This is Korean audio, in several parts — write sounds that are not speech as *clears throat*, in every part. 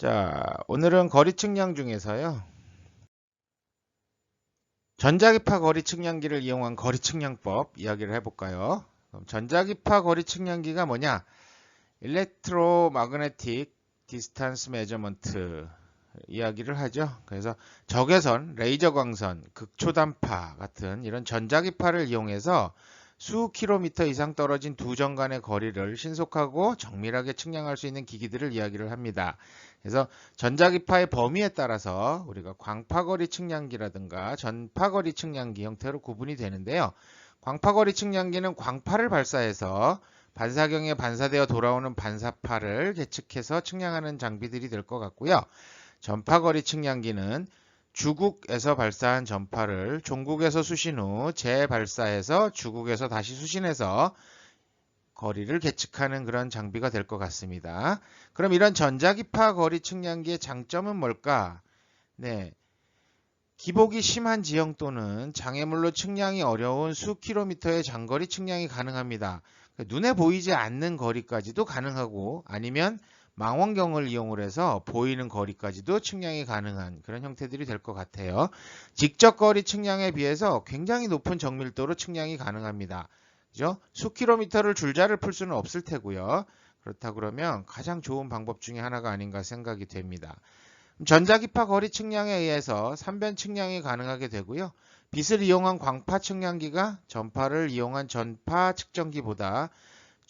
자, 오늘은 거리 측량 중에서요. 전자기파 거리 측량기를 이용한 거리 측량법 이야기를 해볼까요? 전자기파 거리 측량기가 뭐냐? 일렉트로마그네틱 디스탄스 메저먼트 이야기를 하죠. 그래서 적외선, 레이저 광선, 극초단파 같은 이런 전자기파를 이용해서 수 킬로미터 이상 떨어진 두 점 간의 거리를 신속하고 정밀하게 측량할 수 있는 기기들을 이야기를 합니다. 그래서 전자기파의 범위에 따라서 우리가 광파거리 측량기라든가 전파거리 측량기 형태로 구분이 되는데요. 광파거리 측량기는 광파를 발사해서 반사경에 반사되어 돌아오는 반사파를 계측해서 측량하는 장비들이 될 것 같고요. 전파거리 측량기는 주국에서 발사한 전파를 종국에서 수신 후 재발사해서 주국에서 다시 수신해서 거리를 계측하는 그런 장비가 될 것 같습니다. 그럼 이런 전자기파 거리 측량기의 장점은 뭘까? 네. 기복이 심한 지형 또는 장애물로 측량이 어려운 수 킬로미터의 장거리 측량이 가능합니다. 눈에 보이지 않는 거리까지도 가능하고 아니면 망원경을 이용을 해서 보이는 거리까지도 측량이 가능한 그런 형태들이 될 것 같아요. 직접 거리 측량에 비해서 굉장히 높은 정밀도로 측량이 가능합니다. 그죠? 수 킬로미터를 줄자를 풀 수는 없을 테고요. 그렇다 그러면 가장 좋은 방법 중에 하나가 아닌가 생각이 됩니다. 전자기파 거리 측량에 의해서 삼변 측량이 가능하게 되고요. 빛을 이용한 광파 측량기가 전파를 이용한 전파 측정기보다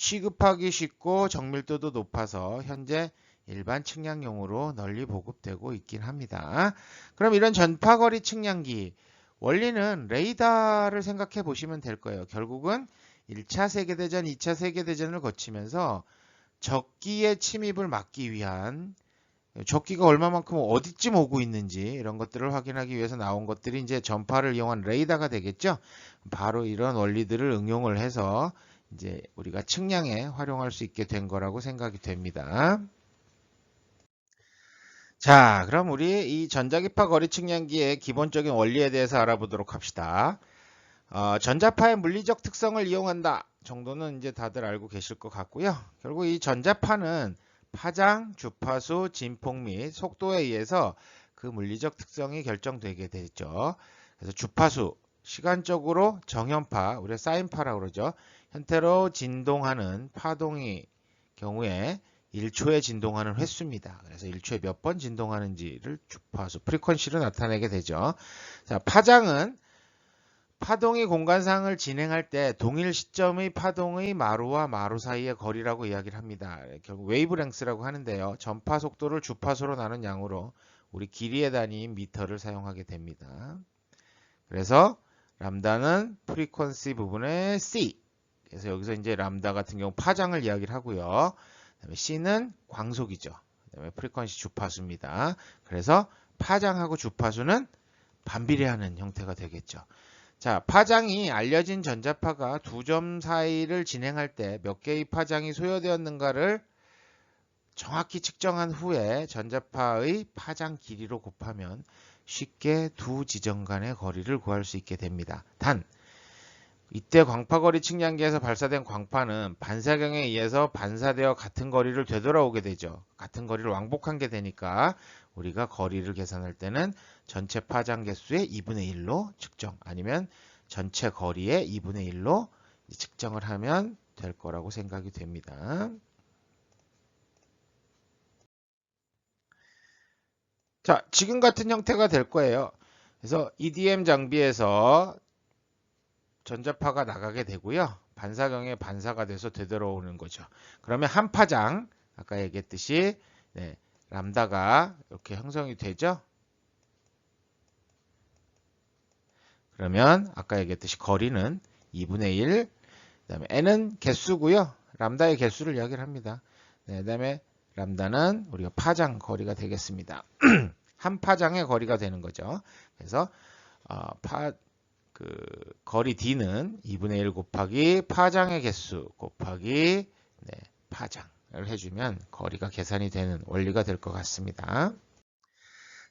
취급하기 쉽고 정밀도도 높아서 현재 일반 측량용으로 널리 보급되고 있긴 합니다. 그럼 이런 전파거리 측량기 원리는 레이더를 생각해 보시면 될 거예요. 결국은 1차 세계대전, 2차 세계대전을 거치면서 적기의 침입을 막기 위한 적기가 얼마만큼 어디쯤 오고 있는지 이런 것들을 확인하기 위해서 나온 것들이 이제 전파를 이용한 레이더가 되겠죠. 바로 이런 원리들을 응용을 해서 이제 우리가 측량에 활용할 수 있게 된 거라고 생각이 됩니다. 자, 그럼 우리 이 전자기파 거리 측량기의 기본적인 원리에 대해서 알아보도록 합시다. 어, 전자파의 물리적 특성을 이용한다 정도는 이제 다들 알고 계실 것 같고요. 결국 이 전자파는 파장, 주파수, 진폭 및 속도에 의해서 그 물리적 특성이 결정되게 되죠. 그래서 주파수, 시간적으로 정현파, 우리가 사인파라고 그러죠. 형태로 진동하는 파동의 경우에 1초에 진동하는 횟수입니다. 그래서 1초에 몇 번 진동하는지를 주파수, 프리퀀시로 나타내게 되죠. 자, 파장은 파동의 공간상을 진행할 때 동일 시점의 파동의 마루와 마루 사이의 거리라고 이야기를 합니다. 결국 웨이브랭스라고 하는데요. 전파 속도를 주파수로 나눈 양으로 우리 길이의 단위인 미터를 사용하게 됩니다. 그래서 람다는 프리퀀시 부분의 C. 그래서 여기서 이제 람다 같은 경우 파장을 이야기를 하고요. 그다음에 C는 광속이죠. 그다음에 프리퀀시 주파수입니다. 그래서 파장하고 주파수는 반비례하는 형태가 되겠죠. 자, 파장이 알려진 전자파가 두 점 사이를 진행할 때 몇 개의 파장이 소요되었는가를 정확히 측정한 후에 전자파의 파장 길이로 곱하면 쉽게 두 지점 간의 거리를 구할 수 있게 됩니다. 단, 이때 광파거리 측량기에서 발사된 광파는 반사경에 의해서 반사되어 같은 거리를 되돌아오게 되죠. 같은 거리를 왕복한 게 되니까 우리가 거리를 계산할 때는 전체 파장 개수의 2분의 1로 측정 아니면 전체 거리의 2분의 1로 측정을 하면 될 거라고 생각이 됩니다. 자, 지금 같은 형태가 될 거예요. 그래서 EDM 장비에서 전자파가 나가게 되고요. 반사경에 반사가 돼서 되돌아오는 거죠. 그러면 한 파장, 아까 얘기했듯이 네, 람다가 이렇게 형성이 되죠. 그러면 아까 얘기했듯이 거리는 2분의 1, 그 다음에 n은 개수고요. 람다의 개수를 이야기를 합니다. 네, 그 다음에 람다는 우리가 파장 거리가 되겠습니다. *clears throat* 한 파장의 거리가 되는 거죠. 그래서 어, 파, 그 거리 d는 2분의 1 곱하기 파장의 개수 곱하기 네, 파장을 해주면 거리가 계산이 되는 원리가 될 것 같습니다.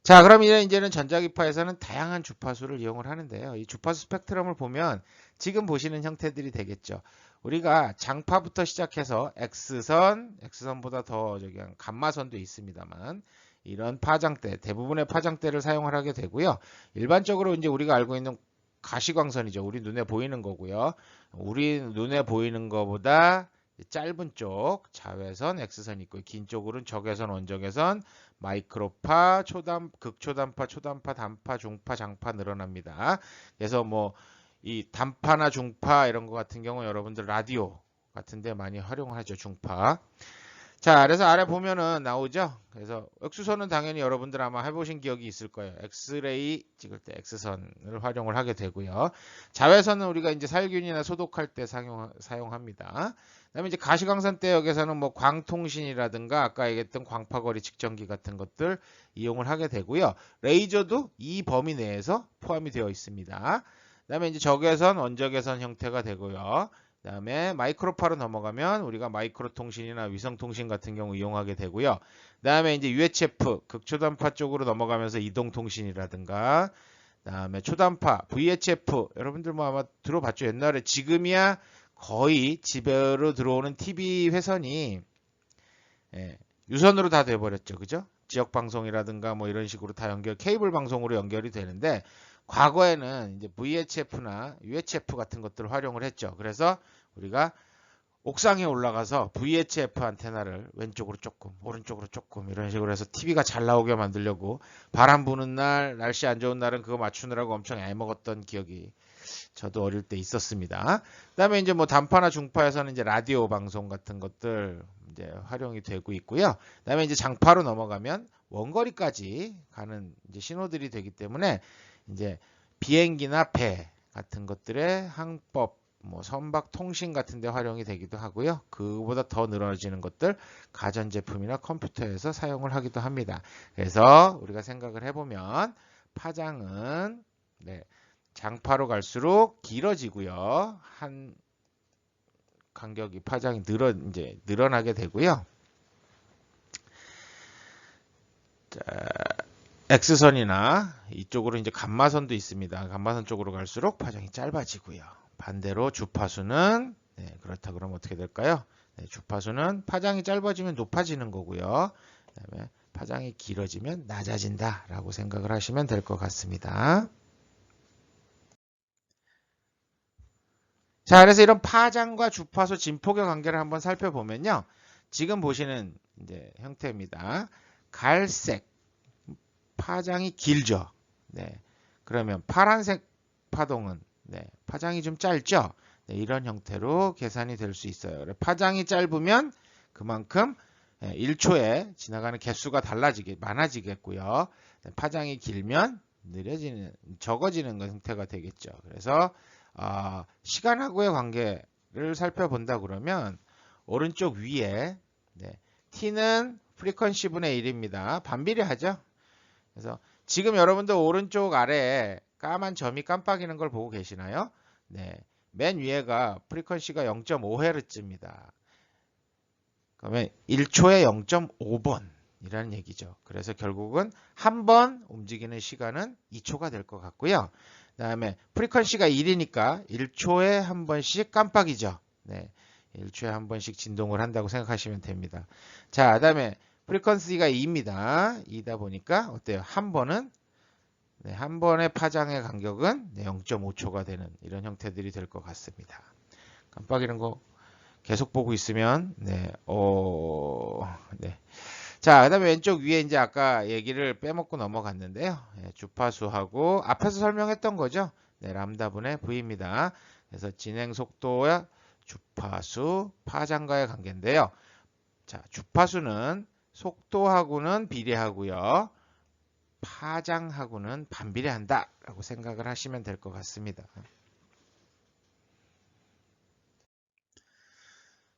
자, 그럼 이제 이제는 전자기파에서는 다양한 주파수를 이용을 하는데요. 이 주파수 스펙트럼을 보면 지금 보시는 형태들이 되겠죠. 우리가 장파부터 시작해서 X선, X선보다 더 저기 감마선도 있습니다만 이런 파장대, 대부분의 파장대를 사용을 하게 되고요. 일반적으로 이제 우리가 알고 있는 가시광선이죠. 우리 눈에 보이는 거고요. 우리 눈에 보이는 거보다 짧은 쪽 자외선 X선 있고 긴 쪽으로는 적외선 원적외선 마이크로파 초단 극초단파 초단파 단파 중파 장파 늘어납니다. 그래서 뭐 이 단파나 중파 이런 거 같은 경우 여러분들 라디오 같은 데 많이 활용하죠 중파. 자, 그래서 아래 보면은 나오죠. 그래서 엑스선은 당연히 여러분들 아마 해보신 기억이 있을 거예요. 엑스레이 찍을 때 엑스선을 활용을 하게 되고요. 자외선은 우리가 이제 살균이나 소독할 때 사용, 사용합니다. 그다음에 이제 가시광선 대역에서는 뭐 광통신이라든가 아까 얘기했던 광파거리 측정기 같은 것들 이용을 하게 되고요. 레이저도 이 범위 내에서 포함이 되어 있습니다. 그다음에 이제 적외선, 원적외선 형태가 되고요. 그 다음에 마이크로파로 넘어가면 우리가 마이크로 통신이나 위성 통신 같은 경우 이용하게 되고요. 그 다음에 이제 UHF 극초단파 쪽으로 넘어가면서 이동 통신이라든가 그 다음에 초단파 VHF 여러분들 뭐 아마 들어봤죠. 옛날에 지금이야 거의 집으로 들어오는 TV 회선이 예, 유선으로 다 돼버렸죠. 그죠? 지역 방송이라든가 뭐 이런 식으로 다 연결 케이블 방송으로 연결이 되는데 과거에는 이제 VHF나 UHF 같은 것들을 활용을 했죠. 그래서 우리가 옥상에 올라가서 VHF 안테나를 왼쪽으로 조금, 오른쪽으로 조금 이런 식으로 해서 TV가 잘 나오게 만들려고 바람 부는 날, 날씨 안 좋은 날은 그거 맞추느라고 엄청 애먹었던 기억이 저도 어릴 때 있었습니다. 그다음에 이제 뭐 단파나 중파에서는 이제 라디오 방송 같은 것들 이제 활용이 되고 있고요. 그다음에 이제 장파로 넘어가면 원거리까지 가는 이제 신호들이 되기 때문에 이제 비행기나 배 같은 것들의 항법 뭐 선박 통신 같은 데 활용이 되기도 하고요. 그보다 더 늘어지는 것들 가전 제품이나 컴퓨터에서 사용을 하기도 합니다. 그래서 우리가 생각을 해 보면 파장은 네, 장파로 갈수록 길어지고요. 한 간격이 파장이 늘어 이제 늘어나게 되고요. 자, X선이나 이쪽으로 이제 감마선도 있습니다. 감마선 쪽으로 갈수록 파장이 짧아지고요. 반대로 주파수는 네, 그렇다 그러면 어떻게 될까요? 네, 주파수는 파장이 짧아지면 높아지는 거고요. 그다음에 파장이 길어지면 낮아진다라고 생각을 하시면 될 것 같습니다. 자, 그래서 이런 파장과 주파수 진폭의 관계를 한번 살펴보면요. 지금 보시는 이제 형태입니다. 갈색 파장이 길죠. 네. 그러면 파란색 파동은 네, 파장이 좀 짧죠. 네, 이런 형태로 계산이 될 수 있어요. 파장이 짧으면 그만큼 1초에 지나가는 개수가 달라지게 많아지겠고요. 네, 파장이 길면 느려지는 적어지는 형태가 되겠죠. 그래서 어, 시간하고의 관계를 살펴본다 그러면 오른쪽 위에 네, t는 프리퀀시 분의 1입니다. 반비례하죠. 그래서 지금 여러분들 오른쪽 아래에 까만 점이 깜빡이는 걸 보고 계시나요? 네. 맨 위에가 프리퀀시가 0.5Hz입니다. 그러면 1초에 0.5번 이라는 얘기죠. 그래서 결국은 한 번 움직이는 시간은 2초가 될 것 같고요. 그 다음에 프리퀀시가 1이니까 1초에 한 번씩 깜빡이죠. 네. 1초에 한 번씩 진동을 한다고 생각하시면 됩니다. 자, 그 다음에 프리퀀시가 2입니다. 2다 보니까 어때요? 한 번은 네, 한 번의 파장의 간격은 0.5초가 되는 이런 형태들이 될 것 같습니다. 깜빡이는 거 계속 보고 있으면 네, 어, 네. 자, 그다음에 왼쪽 위에 이제 아까 얘기를 빼먹고 넘어갔는데요. 네, 주파수하고 앞에서 설명했던 거죠. 네, 람다분의 V입니다. 그래서 진행 속도와 주파수, 파장과의 관계인데요. 자, 주파수는 속도하고는 비례하고요. 파장하고는 반비례한다 라고 생각을 하시면 될 것 같습니다.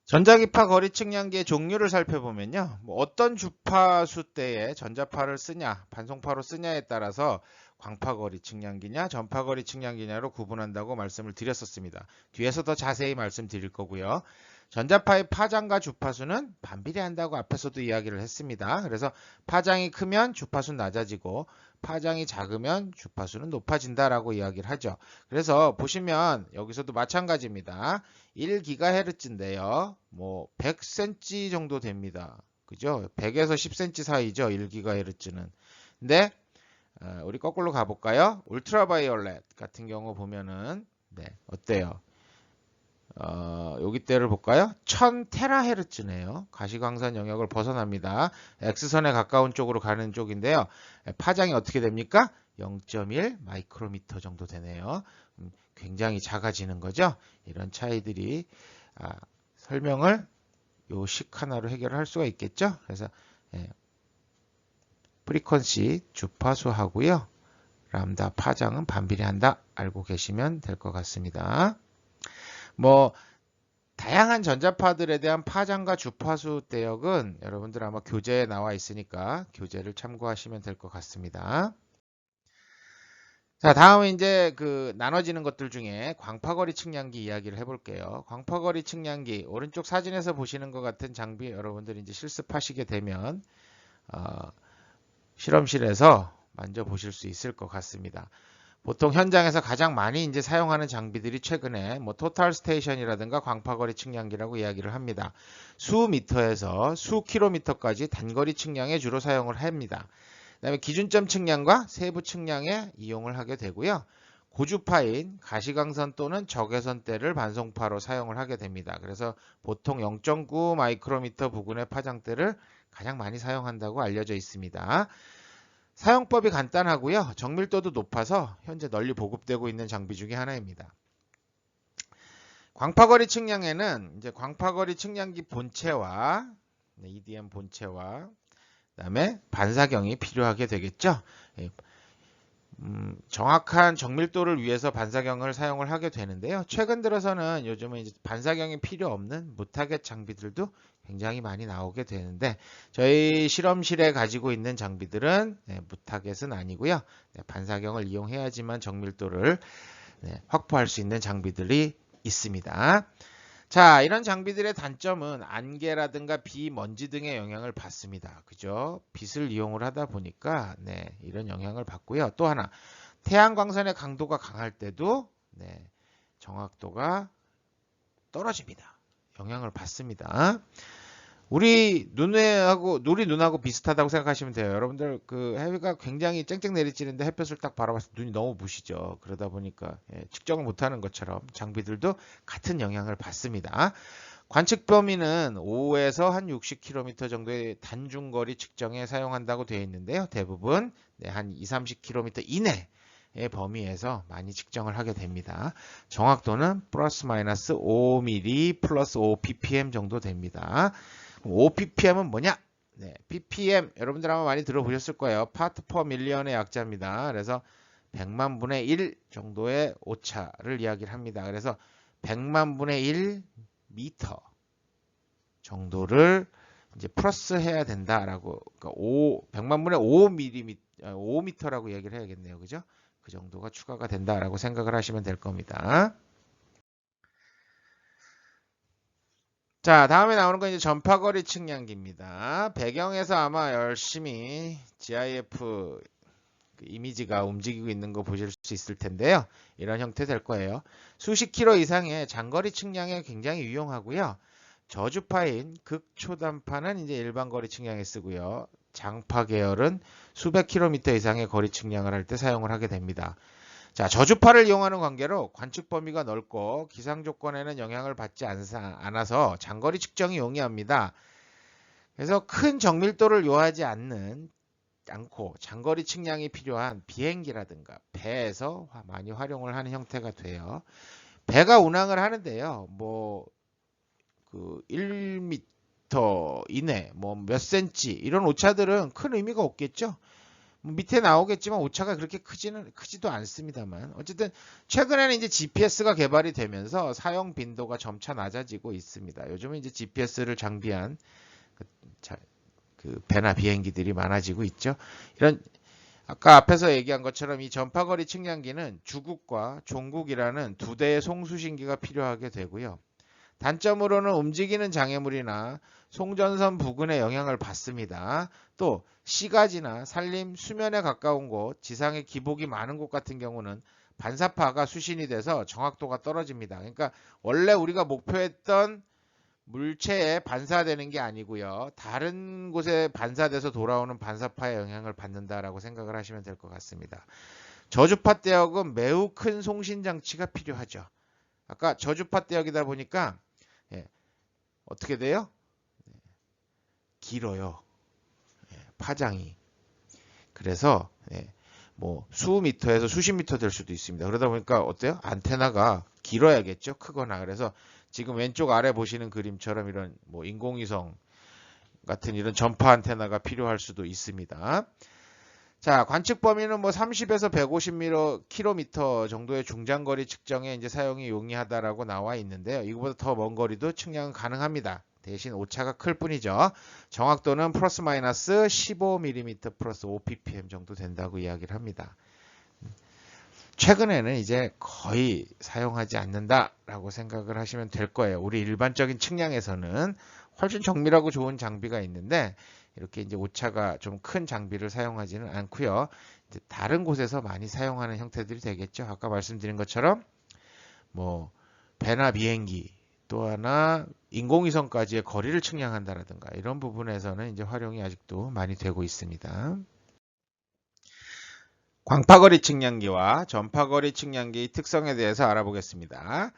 전자기파 거리 측량기의 종류를 살펴보면요. 뭐 어떤 주파수 대에 전자파를 쓰냐, 반송파로 쓰냐에 따라서 광파거리 측량기냐, 전파거리 측량기냐로 구분한다고 말씀을 드렸었습니다. 뒤에서 더 자세히 말씀드릴 거고요. 전자파의 파장과 주파수는 반비례한다고 앞에서도 이야기를 했습니다. 그래서 파장이 크면 주파수는 낮아지고 파장이 작으면 주파수는 높아진다라고 이야기를 하죠. 그래서 보시면 여기서도 마찬가지입니다. 1GHz인데요. 뭐 100cm 정도 됩니다. 그죠? 100에서 10cm 사이죠. 1GHz는. 근데 어, 우리 거꾸로 가볼까요? 울트라바이올렛 같은 경우 보면은 네, 어때요? 어, 여기 때를 볼까요? 1000테라헤르츠네요. 가시광선 영역을 벗어납니다. X선에 가까운 쪽으로 가는 쪽인데요. 파장이 어떻게 됩니까? 0.1 마이크로미터 정도 되네요. 음, 굉장히 작아지는 거죠. 이런 차이들이 아, 설명을 요 식 하나로 해결할 수가 있겠죠. 그래서 예, 프리퀀시 주파수 하고요. 람다 파장은 반비례한다. 알고 계시면 될 것 같습니다. 뭐 다양한 전자파들에 대한 파장과 주파수 대역은 여러분들 아마 교재에 나와 있으니까 교재를 참고하시면 될 것 같습니다. 자, 다음은 이제 그 나눠지는 것들 중에 광파거리 측량기 이야기를 해볼게요. 광파거리 측량기 오른쪽 사진에서 보시는 것 같은 장비 여러분들이 이제 실습하시게 되면 어, 실험실에서 만져보실 수 있을 것 같습니다. 보통 현장에서 가장 많이 이제 사용하는 장비들이 최근에 뭐 토탈 스테이션이라든가 광파거리 측량기라고 이야기를 합니다. 수 미터에서 수 킬로미터까지 단거리 측량에 주로 사용을 합니다. 그다음에 기준점 측량과 세부 측량에 이용을 하게 되고요. 고주파인 가시광선 또는 적외선대를 반송파로 사용을 하게 됩니다. 그래서 보통 0.9 마이크로미터 부근의 파장대를 가장 많이 사용한다고 알려져 있습니다. 사용법이 간단하고요. 정밀도도 높아서 현재 널리 보급되고 있는 장비 중에 하나입니다. 광파거리 측량에는 이제 광파거리 측량기 본체와 EDM 본체와 그다음에 반사경이 필요하게 되겠죠. 예, 음, 정확한 정밀도를 위해서 반사경을 사용을 하게 되는데요. 최근 들어서는 요즘은 이제 반사경이 필요 없는 무타겟 장비들도 굉장히 많이 나오게 되는데 저희 실험실에 가지고 있는 장비들은 네, 무타겟은 아니고요. 네, 반사경을 이용해야지만 정밀도를 네, 확보할 수 있는 장비들이 있습니다. 자, 이런 장비들의 단점은 안개라든가 비, 먼지 등의 영향을 받습니다. 그죠? 빛을 이용을 하다 보니까 네, 이런 영향을 받고요. 또 하나, 태양광선의 강도가 강할 때도 네, 정확도가 떨어집니다. 영향을 받습니다. 우리 눈에하고 우리 눈하고 비슷하다고 생각하시면 돼요. 여러분들 그 해가 굉장히 쨍쨍 내리쬐는데 햇볕을 딱 바라봤을 때 눈이 너무 부시죠. 그러다 보니까 예, 측정을 못하는 것처럼 장비들도 같은 영향을 받습니다. 관측 범위는 5에서 한 60km 정도의 단중거리 측정에 사용한다고 되어 있는데요. 대부분 네, 한 2, 30km 이내 의 범위에서 많이 측정을 하게 됩니다. 정확도는 플러스 마이너스 5mm 플러스 5ppm 정도 됩니다. 5ppm은 뭐냐? 네, ppm 여러분들 아마 많이 들어보셨을 거예요. 파트 퍼 밀리언의 약자입니다. 그래서 100만 분의 1 정도의 오차를 이야기를 합니다. 그래서 100만 분의 1 미터 정도를 이제 플러스 해야 된다라고 그러니까 5 100만 분의 5 미리 5미터라고 얘기를 해야겠네요. 그죠? 그 정도가 추가가 된다라고 생각을 하시면 될 겁니다. 자, 다음에 나오는 건 이제 전파거리 측량기입니다. 배경에서 아마 열심히 GIF 그 이미지가 움직이고 있는 거 보실 수 있을 텐데요. 이런 형태 될 거예요. 수십 킬로 이상의 장거리 측량에 굉장히 유용하고요. 저주파인 극초단파는 이제 일반 거리 측량에 쓰고요. 장파 계열은 수백 킬로미터 이상의 거리 측량을 할 때 사용을 하게 됩니다. 자, 저주파를 이용하는 관계로 관측 범위가 넓고 기상 조건에는 영향을 받지 않아서 장거리 측정이 용이합니다. 그래서 큰 정밀도를 요하지 않는 않고 장거리 측량이 필요한 비행기라든가 배에서 많이 활용을 하는 형태가 돼요. 배가 운항을 하는데요. 뭐 그 1m 이내 뭐 몇 센치 이런 오차들은 큰 의미가 없겠죠. 뭐 밑에 나오겠지만 오차가 그렇게 크지는 크지도 않습니다만 어쨌든 최근에는 이제 GPS가 개발이 되면서 사용 빈도가 점차 낮아지고 있습니다. 요즘은 이제 GPS를 장비한 그, 자, 그 배나 비행기들이 많아지고 있죠. 이런 아까 앞에서 얘기한 것처럼 이 전파거리 측량기는 주국과 종국이라는 두 대의 송수신기가 필요하게 되고요. 단점으로는 움직이는 장애물이나 송전선 부근에 영향을 받습니다. 또 시가지나 산림, 수면에 가까운 곳, 지상의 기복이 많은 곳 같은 경우는 반사파가 수신이 돼서 정확도가 떨어집니다. 그러니까 원래 우리가 목표했던 물체에 반사되는 게 아니고요. 다른 곳에 반사돼서 돌아오는 반사파의 영향을 받는다라고 생각을 하시면 될 것 같습니다. 저주파 대역은 매우 큰 송신 장치가 필요하죠. 아까 저주파 대역이다 보니까 예, 어떻게 돼요? 네, 길어요. 예, 파장이. 그래서 예, 뭐 수미터에서 수십 미터 될 수도 있습니다. 그러다 보니까 어때요? 안테나가 길어야겠죠. 크거나. 그래서 지금 왼쪽 아래 보시는 그림처럼 이런 뭐 인공위성 같은 이런 전파 안테나가 필요할 수도 있습니다. 자, 관측 범위는 뭐 30에서 150km 정도의 중장거리 측정에 이제 사용이 용이하다라고 나와 있는데요. 이거보다 더 먼 거리도 측량은 가능합니다. 대신 오차가 클 뿐이죠. 정확도는 플러스 마이너스 15mm 플러스 5ppm 정도 된다고 이야기를 합니다. 최근에는 이제 거의 사용하지 않는다라고 생각을 하시면 될 거예요. 우리 일반적인 측량에서는 훨씬 정밀하고 좋은 장비가 있는데 이렇게 이제 오차가 좀 큰 장비를 사용하지는 않고요. 다른 곳에서 많이 사용하는 형태들이 되겠죠. 아까 말씀드린 것처럼 뭐 배나 비행기 또 하나 인공위성까지의 거리를 측량한다라든가 이런 부분에서는 이제 활용이 아직도 많이 되고 있습니다. 광파거리 측량기와 전파거리 측량기의 특성에 대해서 알아보겠습니다.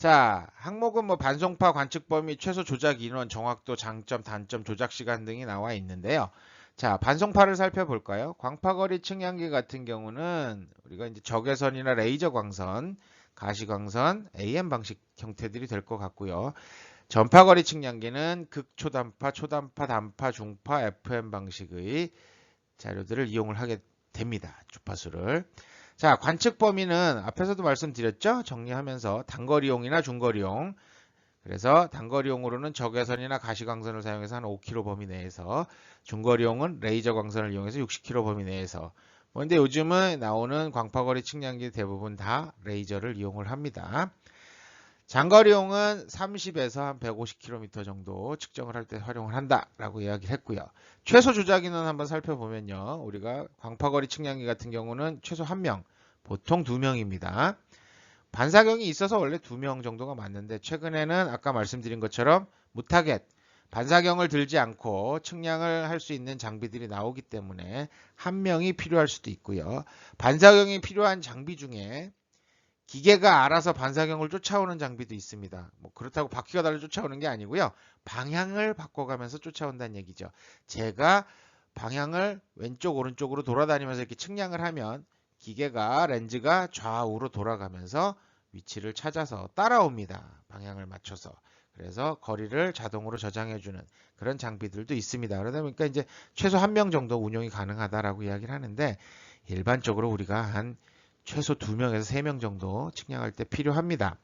자, 항목은 뭐 반송파 관측 범위, 최소 조작 인원, 정확도, 장점, 단점, 조작 시간 등이 나와 있는데요. 자, 반송파를 살펴볼까요? 광파거리 측량기 같은 경우는 우리가 이제 적외선이나 레이저 광선, 가시광선, AM 방식 형태들이 될 것 같고요. 전파거리 측량기는 극초단파, 초단파, 단파, 중파, FM 방식의 자료들을 이용을 하게 됩니다. 주파수를. 자, 관측 범위는 앞에서도 말씀드렸죠? 정리하면서 단거리용이나 중거리용. 그래서 단거리용으로는 적외선이나 가시광선을 사용해서 한 5km 범위 내에서 중거리용은 레이저 광선을 이용해서 60km 범위 내에서 뭐 근데 요즘은 나오는 광파거리 측량기 대부분 다 레이저를 이용을 합니다. 장거리용은 30에서 한 150km 정도 측정을 할 때 활용을 한다라고 이야기를 했고요. 최소 조작인은 한번 살펴보면요. 우리가 광파거리 측량기 같은 경우는 최소 1명, 보통 2명입니다. 반사경이 있어서 원래 2명 정도가 맞는데 최근에는 아까 말씀드린 것처럼 무타겟, 반사경을 들지 않고 측량을 할 수 있는 장비들이 나오기 때문에 한 명이 필요할 수도 있고요. 반사경이 필요한 장비 중에 기계가 알아서 반사경을 쫓아오는 장비도 있습니다. 뭐 그렇다고 바퀴가 달려 쫓아오는 게 아니고요. 방향을 바꿔가면서 쫓아온다는 얘기죠. 제가 방향을 왼쪽 오른쪽으로 돌아다니면서 이렇게 측량을 하면 기계가 렌즈가 좌우로 돌아가면서 위치를 찾아서 따라옵니다. 방향을 맞춰서. 그래서 거리를 자동으로 저장해주는 그런 장비들도 있습니다. 그러다 보니까 이제 최소 한 명 정도 운용이 가능하다라고 이야기를 하는데 일반적으로 우리가 한 최소 2명에서 3명 정도 측량할 때 필요합니다.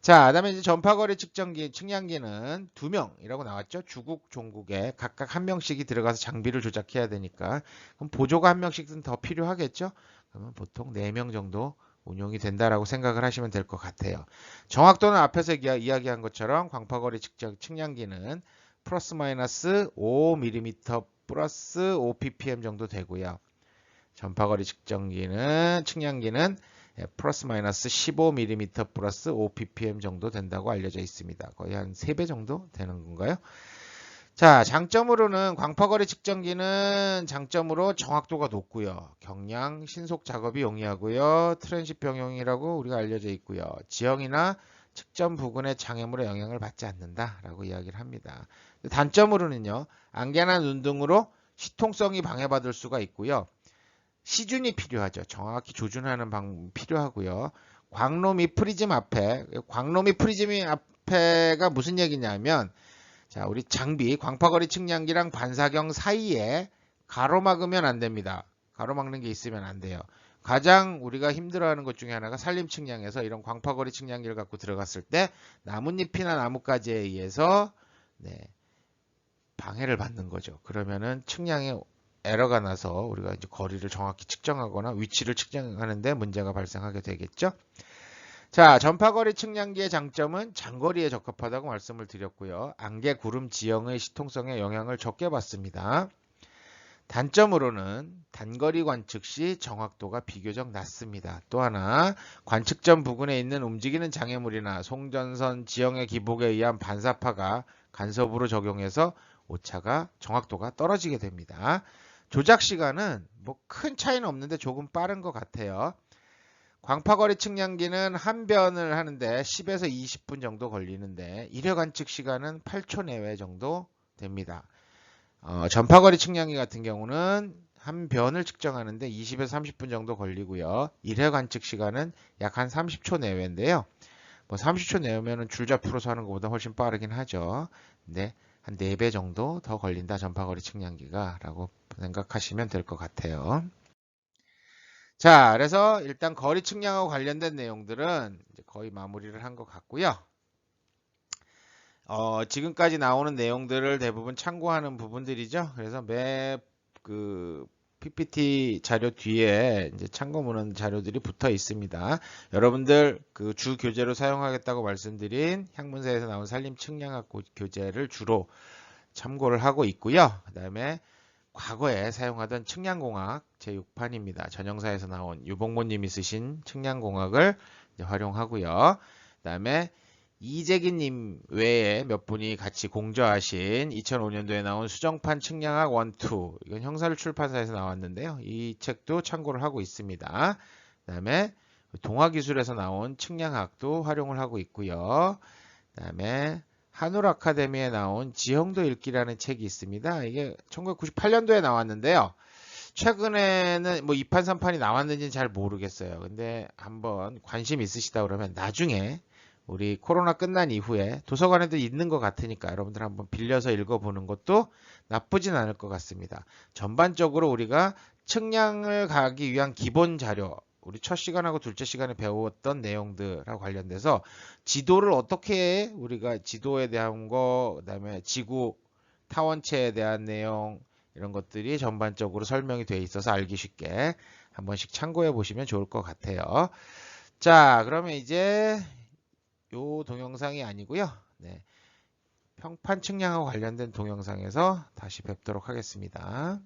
자, 그다음에 이제 전파거리 측정기, 측량기는 2명이라고 나왔죠. 주국, 종국에 각각 한 명씩이 들어가서 장비를 조작해야 되니까 그럼 보조가 한 명씩은 더 필요하겠죠. 그러면 보통 4명 정도 운용이 된다라고 생각을 하시면 될 것 같아요. 정확도는 앞에서 이야기한 것처럼 광파거리 측정 측량기는 플러스 마이너스 5mm 플러스 5ppm 정도 되고요. 전파거리 측정기는 측량기는 예, 플러스 마이너스 15mm 플러스 5ppm 정도 된다고 알려져 있습니다. 거의 한 3배 정도 되는 건가요? 자, 장점으로는 광파거리 측정기는 장점으로 정확도가 높고요. 경량, 신속 작업이 용이하고요. 트랜sit 병용이라고 우리가 알려져 있고요. 지형이나 측정 부근의 장애물의 영향을 받지 않는다라고 이야기를 합니다. 단점으로는요. 안개나 눈 등으로 시통성이 방해받을 수가 있고요. 시준이 필요하죠. 정확히 조준하는 방법이 필요하고요. 광로 및 프리즘 앞에 광로 및 프리즘 앞에가 무슨 얘기냐면 자, 우리 장비 광파거리 측량기랑 반사경 사이에 가로막으면 안 됩니다. 가로막는 게 있으면 안 돼요. 가장 우리가 힘들어하는 것 중에 하나가 산림 측량에서 이런 광파거리 측량기를 갖고 들어갔을 때 나뭇잎이나 나뭇가지에 의해서 네, 방해를 받는 거죠. 그러면은 측량에 에러가 나서 우리가 이제 거리를 정확히 측정하거나 위치를 측정하는데 문제가 발생하게 되겠죠. 자, 전파거리 측량기의 장점은 장거리에 적합하다고 말씀을 드렸고요. 안개 구름 지형의 시통성에 영향을 적게 받습니다. 단점으로는 단거리 관측 시 정확도가 비교적 낮습니다. 또 하나 관측점 부근에 있는 움직이는 장애물이나 송전선 지형의 기복에 의한 반사파가 간섭으로 적용해서 오차가 정확도가 떨어지게 됩니다. 조작 시간은 뭐 큰 차이는 없는데 조금 빠른 것 같아요. 광파거리 측량기는 한 변을 하는데 10에서 20분 정도 걸리는데 1회 관측 시간은 8초 내외 정도 됩니다. 어, 전파거리 측량기 같은 경우는 한 변을 측정하는데 20에서 30분 정도 걸리고요. 1회 관측 시간은 약 한 30초 내외인데요. 뭐 30초 내외면은 줄자 풀어서 하는 것보다 훨씬 빠르긴 하죠. 근데 한 4배 정도 더 걸린다 전파거리 측량기가 라고 생각하시면 될 것 같아요. 자, 그래서 일단 거리 측량하고 관련된 내용들은 거의 마무리를 한 것 같고요. 어, 지금까지 나오는 내용들을 대부분 참고하는 부분들이죠. 그래서 매 그 PPT 자료 뒤에 이제 참고문헌 자료들이 붙어 있습니다. 여러분들 그 주 교재로 사용하겠다고 말씀드린 향문사에서 나온 산림 측량학 교재를 주로 참고를 하고 있고요. 그 다음에 과거에 사용하던 측량공학 제6판입니다. 전형사에서 나온 유봉모님이 쓰신 측량공학을 활용하고요. 그 다음에 이재기님 외에 몇 분이 같이 공저하신 2005년도에 나온 수정판 측량학 1, 2 이건 형사를 출판사에서 나왔는데요. 이 책도 참고를 하고 있습니다. 그 다음에 동아기술에서 나온 측량학도 활용을 하고 있고요. 그 다음에 한울 아카데미에 나온 지형도 읽기라는 책이 있습니다. 이게 1998년도에 나왔는데요. 최근에는 뭐 2판, 3판이 나왔는지는 잘 모르겠어요. 근데 한번 관심 있으시다 그러면 나중에 우리 코로나 끝난 이후에 도서관에도 있는 것 같으니까 여러분들 한번 빌려서 읽어보는 것도 나쁘진 않을 것 같습니다. 전반적으로 우리가 측량을 가기 위한 기본 자료, 우리 첫 시간하고 둘째 시간에 배웠던 내용들하고 관련돼서 지도를 어떻게 우리가 지도에 대한 거, 그다음에 지구 타원체에 대한 내용 이런 것들이 전반적으로 설명이 되어 있어서 알기 쉽게 한 번씩 참고해 보시면 좋을 것 같아요. 자, 그러면 이제 요 동영상이 아니고요. 네. 평판 측량하고 관련된 동영상에서 다시 뵙도록 하겠습니다.